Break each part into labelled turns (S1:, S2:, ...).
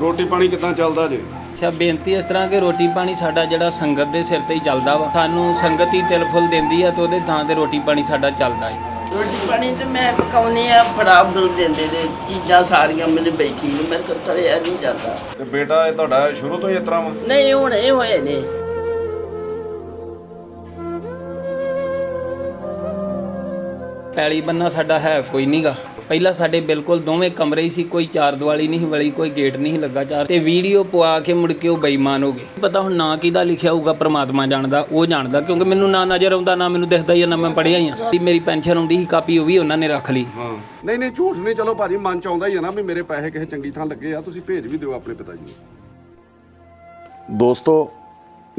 S1: ਰੋਟੀ ਪਾਣੀ ਕਿੱਦਾਂ ਚੱਲਦਾ ਜੀ?
S2: ਅੱਛਾ ਬੇਨਤੀ ਇਸ ਤਰ੍ਹਾਂ ਕਿ ਰੋਟੀ ਪਾਣੀ ਸਾਡਾ ਜਿਹੜਾ ਸੰਗਤ ਦੇ ਸਿਰ ਤੇ ਹੀ ਚੱਲਦਾ ਵਾ। ਸਾਨੂੰ ਸੰਗਤ ਹੀ ਤਿਲ ਫੁੱਲ ਦਿੰਦੀ ਆ ਤੇ ਉਹਦੇ ਥਾਂ ਤੇ ਰੋਟੀ ਪਾਣੀ ਸਾਡਾ ਚੱਲਦਾ ਹੈ
S3: ਰੋਟੀ ਪਾਣੀ ਤੇ ਮੈਂ ਪਕਾਉਣੀ ਆ ਫੜਾ ਫੜੂ ਦਿੰਦੇ ਨੇ ਚੀਜ਼ਾਂ ਸਾਰੀਆਂ ਮੈਨੂੰ ਬੈਠੀ ਨੂੰ ਮੇਰੇ ਕੋਲ ਤਲਿਆ ਨਹੀਂ ਜਾਂਦਾ।
S1: ਤੇ ਬੇਟਾ ਇਹ ਤੁਹਾਡਾ ਸ਼ੁਰੂ ਤੋਂ ਹੀ ਇਸ ਤਰ੍ਹਾਂ ਵਾ?
S3: ਨਹੀਂ ਹੁਣ ਇਹ ਹੋਏ ਨੇ।
S2: ਪੈਲੀ ਬੰਨਾ ਸਾਡਾ ਹੈ ਕੋਈ ਨਹੀਂਗਾ ਪਹਿਲਾਂ ਸਾਡੇ ਬਿਲਕੁਲ ਦੋਵੇਂ ਕਮਰੇ ਹੀ ਸੀ ਕੋਈ ਚਾਰ ਦੀਵਾਲੀ ਨਹੀਂ ਸੀ ਵਲੀ ਕੋਈ ਗੇਟ ਨਹੀਂ ਸੀ ਲੱਗਾ ਚਾਰ। ਤੇ ਵੀਡੀਓ ਪਵਾ ਕੇ ਮੁੜ ਕੇ ਉਹ ਬੇਈਮਾਨ ਹੋ ਗਏ। ਪਤਾ ਹੁਣ ਨਾਂ ਕਿਹਦਾ ਲਿਖਿਆ ਹੋਊਗਾ ਪ੍ਰਮਾਤਮਾ ਜਾਣਦਾ ਉਹ ਜਾਣਦਾ ਕਿਉਂਕਿ ਮੈਨੂੰ ਨਾ ਨਜ਼ਰ ਆਉਂਦਾ ਨਾ ਮੈਨੂੰ ਦਿਖਦਾ ਹੀ ਆ, ਨਾ ਮੈਂ ਪੜਿਆ ਹੀ ਆ। ਮੇਰੀ ਪੈਨਸ਼ਨ ਆਉਂਦੀ ਸੀ ਕਾਪੀ ਉਹ ਵੀ ਉਹਨਾਂ ਨੇ ਰੱਖ ਲਈ।
S1: ਹਾਂ। ਨਹੀਂ ਨਹੀਂ ਝੂਠ ਨਹੀਂ ਚਲੋ ਭਾਜੀ ਮਨ ਚ ਆਉਂਦਾ ਹੀ ਹੈ ਨਾ ਵੀ ਮੇਰੇ ਪੈਸੇ ਕਿਸੇ ਚੰਗੀ ਥਾਂ ਲੱਗੇ ਆ ਤੁਸੀਂ ਭੇਜ ਵੀ ਦਿਓ ਆਪਣੇ ਪਿਤਾ ਜੀ ਨੂੰ। ਦੋਸਤੋ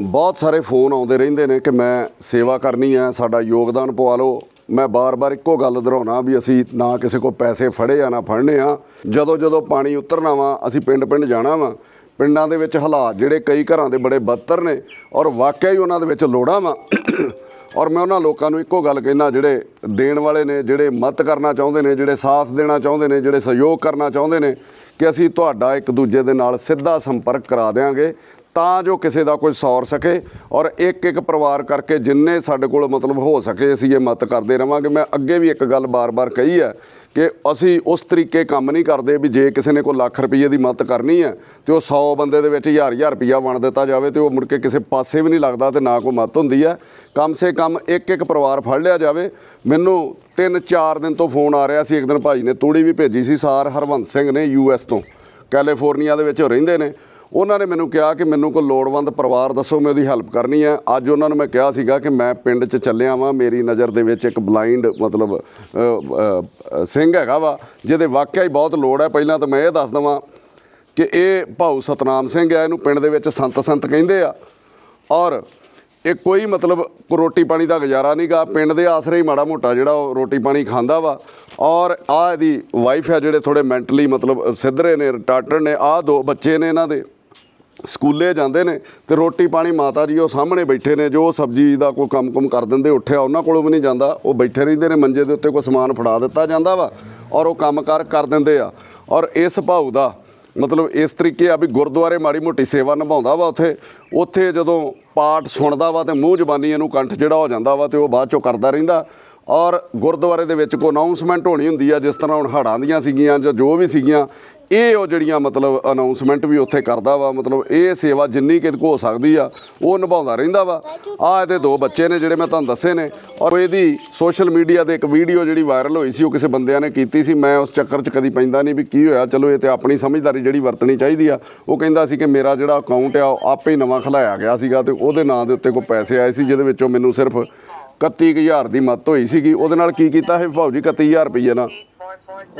S1: ਬਹੁਤ ਸਾਰੇ ਫੋਨ ਆਉਂਦੇ ਰਹਿੰਦੇ ਨੇ ਕਿ ਮੈਂ ਸੇਵਾ ਕਰਨੀ ਹੈ ਸਾਡਾ ਯੋਗਦਾਨ ਪਵਾ ਲਓ। ਮੈਂ ਬਾਰ-ਬਾਰ ਇੱਕੋ ਗੱਲ ਦੁਹਰਾਉਣਾ ਵੀ ਅਸੀਂ ਨਾ ਕਿਸੇ ਕੋ ਪੈਸੇ ਫੜੇ ਆ, ਨਾ ਫੜਨੇ ਆ। ਜਦੋਂ ਜਦੋਂ ਪਾਣੀ ਉਤਰਨਾ ਵਾ, ਅਸੀਂ ਪਿੰਡ-ਪਿੰਡ ਜਾਣਾ ਵਾ। ਪਿੰਡਾਂ ਦੇ ਵਿੱਚ ਹਾਲਾਤ ਜਿਹੜੇ ਕਈ ਘਰਾਂ ਦੇ ਬੜੇ ਬਦਤਰ ਨੇ ਔਰ ਵਾਕਿਆ ਹੀ ਉਹਨਾਂ ਦੇ ਵਿੱਚ ਲੋੜਾਂ ਵਾ। ਔਰ ਮੈਂ ਉਹਨਾਂ ਲੋਕਾਂ ਨੂੰ ਇੱਕੋ ਗੱਲ ਕਹਿਣਾ, ਜਿਹੜੇ ਦੇਣ ਵਾਲੇ ਨੇ, ਜਿਹੜੇ ਮਦਦ ਕਰਨਾ ਚਾਹੁੰਦੇ ਨੇ, ਜਿਹੜੇ ਸਾਥ ਦੇਣਾ ਚਾਹੁੰਦੇ ਨੇ, ਜਿਹੜੇ ਸਹਿਯੋਗ ਕਰਨਾ ਚਾਹੁੰਦੇ ਨੇ, ਕਿ ਅਸੀਂ ਤੁਹਾਡਾ ਇੱਕ ਦੂਜੇ ਦੇ ਨਾਲ ਸਿੱਧਾ ਸੰਪਰਕ ਕਰਾ ਦੇਵਾਂਗੇ ਤਾਂ ਜੋ ਕਿਸੇ ਦਾ ਕੋਈ ਸੌਰ ਸਕੇ ਔਰ ਇੱਕ ਇੱਕ ਪਰਿਵਾਰ ਕਰਕੇ ਜਿੰਨੇ ਸਾਡੇ ਕੋਲ ਮਤਲਬ ਹੋ ਸਕੇ ਅਸੀਂ ਇਹ ਮਦਦ ਕਰਦੇ ਰਵਾਂਗੇ। ਮੈਂ ਅੱਗੇ ਵੀ ਇੱਕ ਗੱਲ ਬਾਰ-ਬਾਰ ਕਹੀ ਹੈ ਕਿ ਅਸੀਂ ਉਸ ਤਰੀਕੇ ਕੰਮ ਨਹੀਂ ਕਰਦੇ ਵੀ ਜੇ ਕਿਸੇ ਨੇ ਕੋਈ ਲੱਖ ਰੁਪਏ ਦੀ ਮਦਦ ਕਰਨੀ ਹੈ ਤੇ ਉਹ 100 ਬੰਦੇ ਦੇ ਵਿੱਚ ਹਜ਼ਾਰ ਹਜ਼ਾਰ ਰੁਪਇਆ ਵੰਡ ਦਿੱਤਾ ਜਾਵੇ ਤੇ ਉਹ ਮੁੜ ਕੇ ਕਿਸੇ ਪਾਸੇ ਵੀ ਨਹੀਂ ਲੱਗਦਾ ਤੇ ਨਾ ਕੋਈ ਮਦਦ ਹੁੰਦੀ ਹੈ। ਕਮ ਸੇ ਕਮ ਇੱਕ ਇੱਕ ਪਰਿਵਾਰ ਫੜ ਲਿਆ ਜਾਵੇ। ਮੈਨੂੰ ਤਿੰਨ ਚਾਰ ਦਿਨ ਤੋਂ ਫੋਨ ਆ ਰਿਹਾ ਸੀ। ਇੱਕ ਦਿਨ ਭਾਜੀ ਨੇ ਤੂੜੀ ਵੀ ਭੇਜੀ ਸੀ। ਸਾਰ ਹਰਵੰਤ ਸਿੰਘ ਨੇ ਯੂਐਸ ਤੋਂ। ਕੈਲੀਫੋਰਨੀਆ ਦੇ ਵਿੱਚ ਰਹਿੰਦੇ ਨੇ। ਉਹਨਾਂ ਨੇ ਮੈਨੂੰ ਕਿਹਾ ਕਿ ਮੈਨੂੰ ਕੋਈ ਲੋੜਵੰਦ ਪਰਿਵਾਰ ਦੱਸੋ, ਮੈਂ ਉਹਦੀ ਹੈਲਪ ਕਰਨੀ ਹੈ। ਅੱਜ ਉਹਨਾਂ ਨੂੰ ਮੈਂ ਕਿਹਾ ਸੀਗਾ ਕਿ ਮੈਂ ਪਿੰਡ 'ਚ ਚੱਲਿਆ ਵਾਂ, ਮੇਰੀ ਨਜ਼ਰ ਦੇ ਵਿੱਚ ਇੱਕ ਬਲਾਈਂਡ ਮਤਲਬ ਸਿੰਘ ਹੈਗਾ ਵਾ, ਜਿਹਦੇ ਵਾਕਿਆ ਹੀ ਬਹੁਤ ਲੋੜ ਹੈ। ਪਹਿਲਾਂ ਤਾਂ ਮੈਂ ਇਹ ਦੱਸ ਦਵਾਂ ਕਿ ਇਹ ਭਾਊ ਸਤਨਾਮ ਸਿੰਘ ਹੈ ਇਹਨੂੰ ਪਿੰਡ ਦੇ ਵਿੱਚ ਸੰਤ ਸੰਤ ਕਹਿੰਦੇ ਆ। ਔਰ ਇਹ ਕੋਈ ਮਤਲਬ ਰੋਟੀ ਪਾਣੀ ਦਾ ਗੁਜ਼ਾਰਾ ਨਹੀਂਗਾ ਪਿੰਡ ਦੇ ਆਸਰੇ ਹੀ ਮਾੜਾ ਮੋਟਾ ਜਿਹੜਾ ਉਹ ਰੋਟੀ ਪਾਣੀ ਖਾਂਦਾ ਵਾ। ਔਰ ਆ ਇਹਦੀ ਵਾਈਫ ਹੈ ਜਿਹੜੇ ਥੋੜੇ ਮੈਂਟਲੀ ਮਤਲਬ ਸਿੱਧਰੇ ਨੇ ਰਿਟਾਰਟਡ ਨੇ ਆ ਦੋ ਬੱਚੇ ਨੇ ਇਹਨਾਂ ਦੇ। ਸਕੂਲੇ ਜਾਂਦੇ ਨੇ ਤੇ ਰੋਟੀ ਪਾਣੀ ਮਾਤਾ ਜੀ ਉਹ ਸਾਹਮਣੇ ਬੈਠੇ ਨੇ, ਜੋ ਸਬਜ਼ੀ ਦਾ ਕੋਈ ਕੰਮ-ਕੁਮ ਕਰ ਦਿੰਦੇ, ਉੱਠਿਆ ਉਹਨਾਂ ਕੋਲੋਂ ਵੀ ਨਹੀਂ ਜਾਂਦਾ, ਉਹ ਬੈਠੇ ਰਹਿੰਦੇ ਨੇ, ਮੰਜੇ ਦੇ ਉੱਤੇ ਕੋਈ ਸਮਾਨ ਫੜਾ ਦਿੱਤਾ ਜਾਂਦਾ ਵਾ ਔਰ ਉਹ ਕੰਮਕਾਰ ਕਰ ਦਿੰਦੇ ਆ। ਔਰ ਇਸ ਭਾਊ ਦਾ ਮਤਲਬ ਇਸ ਤਰੀਕੇ ਆ ਵੀ ਗੁਰਦੁਆਰੇ ਮਾੜੀ ਮੋਟੀ ਸੇਵਾ ਨਿਭਾਉਂਦਾ ਵਾ ਉੱਥੇ ਉੱਥੇ ਜਦੋਂ ਪਾਠ ਸੁਣਦਾ ਵਾ ਤੇ ਮੂੰਹ ਜ਼ਬਾਨੀ ਇਹਨੂੰ ਕੰਠ ਜਿਹੜਾ ਹੋ ਜਾਂਦਾ ਵਾ ਤੇ ਉਹ ਬਾਅਦ ਚੋਂ ਕਰਦਾ ਰਹਿੰਦਾ। ਔਰ ਗੁਰਦੁਆਰੇ ਦੇ ਵਿੱਚ ਕੋਈ ਅਨਾਉਂਸਮੈਂਟ ਹੋਣੀ ਹੁੰਦੀ ਆ, ਜਿਸ ਤਰ੍ਹਾਂ ਹੁਣ ਹੜਾਂ ਦੀਆਂ ਸੀਗੀਆਂ ਜਾਂ ਜੋ ਵੀ ਸੀਗੀਆਂ, ਇਹ ਉਹ ਜਿਹੜੀਆਂ ਮਤਲਬ ਅਨਾਉਂਸਮੈਂਟ ਵੀ ਉੱਥੇ ਕਰਦਾ ਵਾ, ਮਤਲਬ ਇਹ ਸੇਵਾ ਜਿੰਨੀ ਕਿਤੇ ਹੋ ਸਕਦੀ ਆ, ਉਹ ਨਿਭਾਉਂਦਾ ਰਹਿੰਦਾ ਵਾ। ਆ ਇਹਦੇ ਦੋ ਬੱਚੇ ਨੇ ਜਿਹੜੇ ਮੈਂ ਤੁਹਾਨੂੰ ਦੱਸੇ ਨੇ, ਔਰ ਇਹਦੀ ਸੋਸ਼ਲ ਮੀਡੀਆ ਤੇ ਇੱਕ ਵੀਡੀਓ ਜਿਹੜੀ ਵਾਇਰਲ ਹੋਈ ਸੀ, ਉਹ ਕਿਸੇ ਬੰਦਿਆਂ ਨੇ ਕੀਤੀ ਸੀ, ਮੈਂ ਉਸ ਚੱਕਰ 'ਚ ਕਦੀ ਪੈਂਦਾ ਨਹੀਂ ਵੀ ਕੀ ਹੋਇਆ, ਚਲੋ ਇਹ ਤੇ ਆਪਣੀ ਸਮਝਦਾਰੀ ਜਿਹੜੀ ਵਰਤਣੀ ਚਾਹੀਦੀ ਆ, ਉਹ ਕਹਿੰਦਾ ਸੀ ਕਿ ਮੇਰਾ ਜਿਹੜਾ ਅਕਾਊਂਟ ਆ, ਉਹ ਆਪੇ ਹੀ ਨਵਾਂ ਖਲਾਇਆ ਗਿਆ ਸੀਗਾ ਤੇ ਉਹਦੇ ਨਾਂ ਦੇ ਉੱਤੇ ਕੋਈ ਪੈਸੇ ਆਏ ਸੀ, ਜਿਹਦੇ ਵਿੱਚੋਂ ਮੈਨੂੰ ਸਿਰਫ 31000 ਦੀ ਮਦਦ ਹੋਈ ਸੀਗੀ। ਉਹਦੇ ਨਾਲ ਕੀ ਕੀਤਾ ਇਹ ਭਾਊ ਜੀ 31000 ਰੁਪਏ ਨਾਲ।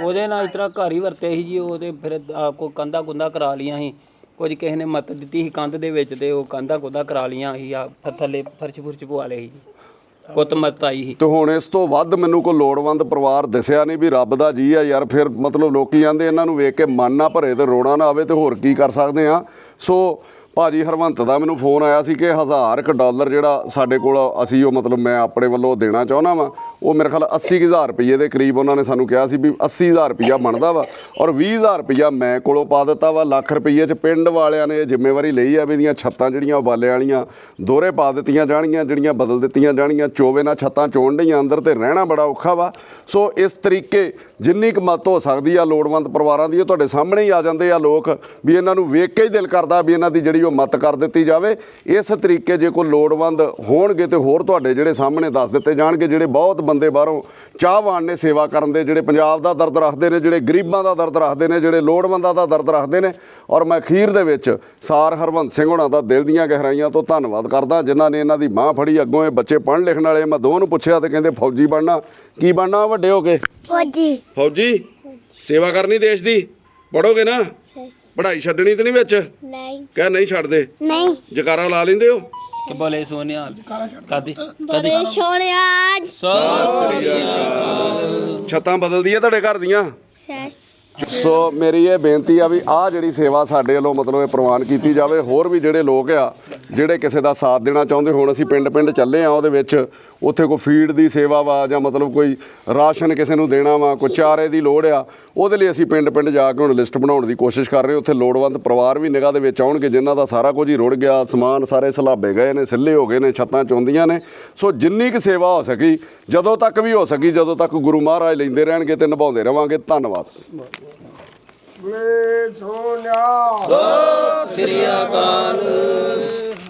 S2: ਉਹਦੇ ਨਾਲ ਇਸ ਤਰ੍ਹਾਂ ਘਰ ਹੀ ਵਰਤੇ ਸੀ ਜੀ। ਉਹਦੇ ਫਿਰ ਆ, ਕੰਧਾ ਕੁੰਦਾ ਕਰਾ ਲੀਆਂ ਸੀ। ਕੁਝ ਕਿਸੇ ਨੇ ਮਤ ਦਿੱਤੀ ਸੀ ਕੰਧ ਦੇ ਵਿੱਚ ਤੇ ਉਹ ਕੰਧਾ ਕੁੰਦਾ ਕਰਾ ਲੀਆਂ ਸੀ। ਆ ਥੱਲੇ ਫਰਸ਼ ਫੁਰਸ਼ ਪਵਾ ਲਏ ਸੀ ਕੁੱਤ ਮਤ ਆਈ ਸੀ।
S1: ਤੇ ਹੁਣ ਇਸ ਤੋਂ ਵੱਧ ਮੈਨੂੰ ਕੋਈ ਲੋੜਵੰਦ ਪਰਿਵਾਰ ਦਿਸਿਆ ਨਹੀਂ ਵੀ ਰੱਬ ਦਾ ਜੀ ਆ ਯਾਰ। ਫਿਰ ਮਤਲਬ ਲੋਕੀ ਜਾਂਦੇ ਇਹਨਾਂ ਨੂੰ ਵੇਖ ਕੇ ਮਨ ਨਾ ਭਰੇ ਤੇ ਰੋਣਾ ਨਾ ਆਵੇ ਤੇ ਹੋਰ ਕੀ ਕਰ ਸਕਦੇ ਆ। ਸੋ ਭਾਜੀ ਹਰਵੰਤ ਦਾ ਮੈਨੂੰ ਫੋਨ ਆਇਆ ਸੀ ਕਿ 1000 ਕ ਡਾਲਰ ਜਿਹੜਾ ਸਾਡੇ ਕੋਲ ਅਸੀਂ ਉਹ ਮਤਲਬ ਮੈਂ ਆਪਣੇ ਵੱਲੋਂ ਦੇਣਾ ਚਾਹੁੰਦਾ ਵਾਂ, ਉਹ ਮੇਰੇ ਖਿਆਲ 80000 ਰੁਪਏ ਦੇ ਕਰੀਬ ਉਹਨਾਂ ਨੇ ਸਾਨੂੰ ਕਿਹਾ ਸੀ ਵੀ 80000 ਰੁਪਇਆ ਬਣਦਾ ਵਾ ਔਰ 20000 ਰੁਪਇਆ ਮੈਂ ਕੋਲੋਂ ਪਾ ਦਿੱਤਾ ਵਾ, ਲੱਖ ਰੁਪਏ ਚ ਪਿੰਡ ਵਾਲਿਆਂ ਨੇ ਇਹ ਜ਼ਿੰਮੇਵਾਰੀ ਲਈ ਆ ਵੀ ਇਹਦੀਆਂ ਛੱਤਾਂ ਜਿਹੜੀਆਂ ਉਬਾਲੇ ਵਾਲੀਆਂ ਦੋਹਰੇ ਪਾ ਦਿੱਤੀਆਂ ਜਾਣਗੀਆਂ, ਜਿਹੜੀਆਂ ਬਦਲ ਦਿੱਤੀਆਂ ਜਾਣਗੀਆਂ, ਚੋਵੇ ਨਾਲ ਛੱਤਾਂ ਚੋਣ ਡਈਆਂ, ਅੰਦਰ ਤੇ ਰਹਿਣਾ ਬੜਾ ਔਖਾ ਵਾ। ਸੋ ਇਸ ਤਰੀਕੇ ਜਿੰਨੀ ਕੁ ਮਦਦ ਹੋ ਸਕਦੀ ਆ ਲੋੜਵੰਦ ਪਰਿਵਾਰਾਂ ਦੀ, ਉਹ ਤੁਹਾਡੇ ਸਾਹਮਣੇ ਹੀ ਆ ਜਾਂਦੇ ਆ ਲੋਕ ਵੀ ਇਹਨਾਂ ਨੂੰ ਵੇਖ ਕੇ ਹੀ ਦਿਲ ਕਰਦਾ ਵੀ ਇਹਨਾਂ ਦੀ ਜਿਹੜੀ ਉਹ ਮਦਦ ਕਰ ਦਿੱਤੀ ਜਾਵੇ ਇਸ ਤਰੀਕੇ ਜੇ ਕੋਈ ਲੋੜਵੰਦ ਹੋਣਗੇ ਤੇ ਹੋਰ ਤੁਹਾਡੇ ਜਿਹੜੇ ਸਾਹਮਣੇ ਦੱਸ ਦਿੱਤੇ ਜਾਣਗੇ ਜਿਹੜੇ ਬਹੁਤ ਬੰਦੇ ਬਾਹਰੋਂ ਚਾਹਵਾਨ ਨੇ ਸੇਵਾ ਕਰਨ ਦੇ ਜਿਹੜੇ ਪੰਜਾਬ ਦਾ ਦਰਦ ਰੱਖਦੇ ਨੇ ਜਿਹੜੇ ਗਰੀਬਾਂ ਦਾ ਦਰਦ ਰੱਖਦੇ ਨੇ ਜਿਹੜੇ ਲੋੜਵੰਦਾਂ ਦਾ ਦਰਦ ਰੱਖਦੇ ਨੇ ਔਰ ਮੈਂ ਅਖੀਰ ਦੇ ਵਿੱਚ ਸਾਰ ਹਰਵੰਤ ਸਿੰਘ ਹੋਣਾ ਦਾ ਦਿਲ ਦੀਆਂ ਗਹਿਰਾਈਆਂ ਤੋਂ ਧੰਨਵਾਦ ਕਰਦਾ ਜਿਨ੍ਹਾਂ ਨੇ ਇਹਨਾਂ ਦੀ ਮਾਂ ਫੜੀ ਅੱਗੋਂ ਇਹ ਬੱਚੇ ਪੜ੍ਹਨ ਲਿਖਣ ਵਾਲੇ ਮੈਂ ਦੋਵਾਂ ਨੂੰ ਪੁੱਛਿਆ ਤੇ ਕਹਿੰਦੇ ਫੌਜੀ ਬਣਨਾ ਕੀ ਬਣਨਾ ਵੱਡੇ ਹੋ ਕੇ?
S4: ਫੌਜੀ।
S1: ਫੌਜੀ? ਸੇਵਾ ਕਰਨੀ ਦੇਸ਼ ਦੀ? ਪੜੋਗੇ ਨਾ? ਪੜ੍ਹਾਈ ਛੱਡਣੀ ਤੇ ਨਹੀਂ ਵਿੱਚ?
S4: ਨਹੀਂ।
S1: ਕਹਿ ਨਹੀਂ ਛੱਡਦੇ।
S4: ਨਹੀਂ।
S1: ਜਕਾਰਾ ਲਾ ਲੈਂਦੇ ਹੋ?
S2: ਕਿ ਬੋਲੇ ਸੋਨਿਆ ਕਦੀ?
S4: ਬੜੇ ਸੋਹਣਿਆ
S2: ਸੋ
S1: ਛੱਤਾਂ ਬਦਲਦੀਆਂ ਤੁਹਾਡੇ ਘਰ ਦੀਆਂ?
S4: ਸੈਸ
S1: ਸੋ ਮੇਰੀ ਇਹ ਬੇਨਤੀ ਆ ਵੀ ਆਹ ਜਿਹੜੀ ਸੇਵਾ ਸਾਡੇ ਵੱਲੋਂ ਮਤਲਬ ਇਹ ਪ੍ਰਵਾਨ ਕੀਤੀ ਜਾਵੇ, ਹੋਰ ਵੀ ਜਿਹੜੇ ਲੋਕ ਆ, ਜਿਹੜੇ ਕਿਸੇ ਦਾ ਸਾਥ ਦੇਣਾ ਚਾਹੁੰਦੇ ਹੋਣ, ਅਸੀਂ ਪਿੰਡ ਪਿੰਡ ਚੱਲੇ ਆ ਉਹਦੇ ਵਿੱਚ, ਉੱਥੇ ਕੋਈ ਫੀਡ ਦੀ ਸੇਵਾ ਵਾ ਜਾਂ ਮਤਲਬ ਕੋਈ ਰਾਸ਼ਨ ਕਿਸੇ ਨੂੰ ਦੇਣਾ ਵਾ, ਕੋਈ ਚਾਰੇ ਦੀ ਲੋੜ ਆ, ਉਹਦੇ ਲਈ ਅਸੀਂ ਪਿੰਡ ਪਿੰਡ ਜਾ ਕੇ ਹੁਣ ਲਿਸਟ ਬਣਾਉਣ ਦੀ ਕੋਸ਼ਿਸ਼ ਕਰ ਰਹੇ ਉੱਥੇ ਲੋੜਵੰਦ ਪਰਿਵਾਰ ਵੀ ਨਿਗਾਹ ਦੇ ਵਿੱਚ ਆਉਣਗੇ, ਜਿਨ੍ਹਾਂ ਦਾ ਸਾਰਾ ਕੁਝ ਹੀ ਰੁੜ ਗਿਆ, ਸਮਾਨ ਸਾਰੇ ਸਲਾਬੇ ਗਏ ਨੇ, ਸਿੱਲੇ ਹੋ ਗਏ ਨੇ, ਛੱਤਾਂ ਚੌਂਦੀਆਂ ਨੇ। ਸੋ ਜਿੰਨੀ ਕੁ ਸੇਵਾ ਹੋ ਸਕੀ, ਜਦੋਂ ਤੱਕ ਵੀ ਹੋ ਸਕੀ, ਜਦੋਂ ਤੱਕ ਗੁਰੂ ਮਹਾਰਾਜ ਲੈਂਦੇ ਰਹਿਣਗੇ ਤੇ ਨਿਭਾਉਂਦੇ ਰਵਾਂਗੇ। ਧੰਨਵਾਦ।
S4: ਵੇ ਸੋਨਿਆ
S2: ਸ੍ਰੀ ਅਕਾਲ।